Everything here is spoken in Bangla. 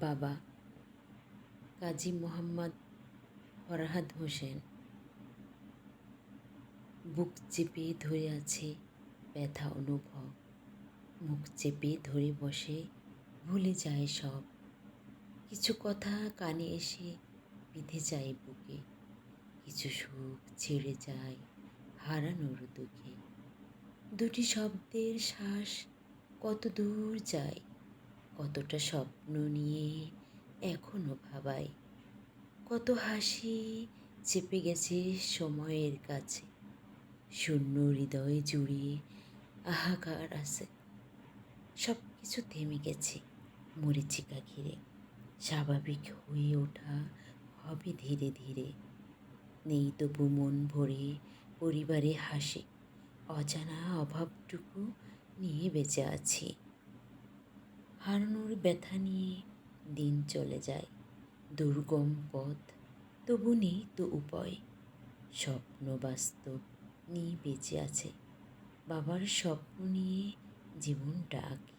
বাবা কাজী মোহাম্মদ ফরহাদ হোসেন। বুক চেপে ধরে আছে ব্যথা অনুভব। মুখ চেপে ধরে বসে, ভুলে যায় সব। কিছু কথা কানে এসে বিঁধে যায় বুকে। কিছু সুখ ছেড়ে যায় হারানোর দুঃখে। দুটি শব্দের শ্বাস কত দূর যায়? কতটা স্বপ্ন নিয়ে এখনও ভাবাই কত হাসি চেপে গেছে সময়ের কাছে। শূন্য হৃদয় জুড়ে হাহাকার আছে। সব কিছু থেমে গেছে মরিচিকা ঘিরে। স্বাভাবিক হয়ে ওঠা হবে ধীরে ধীরে। নেই তবু মন ভরে পরিবারে হাসি। অজানা অভাবটুকু নিয়ে বেঁচে আছি। হারানোর ব্যথা নিয়ে দিন চলে যায়। দুর্গম পথ, তবু নেই তো উপায়। স্বপ্ন বাস্তব নিয়ে বেঁচে আছে। বাবার স্বপ্ন নিয়ে জীবনটা আঁকি।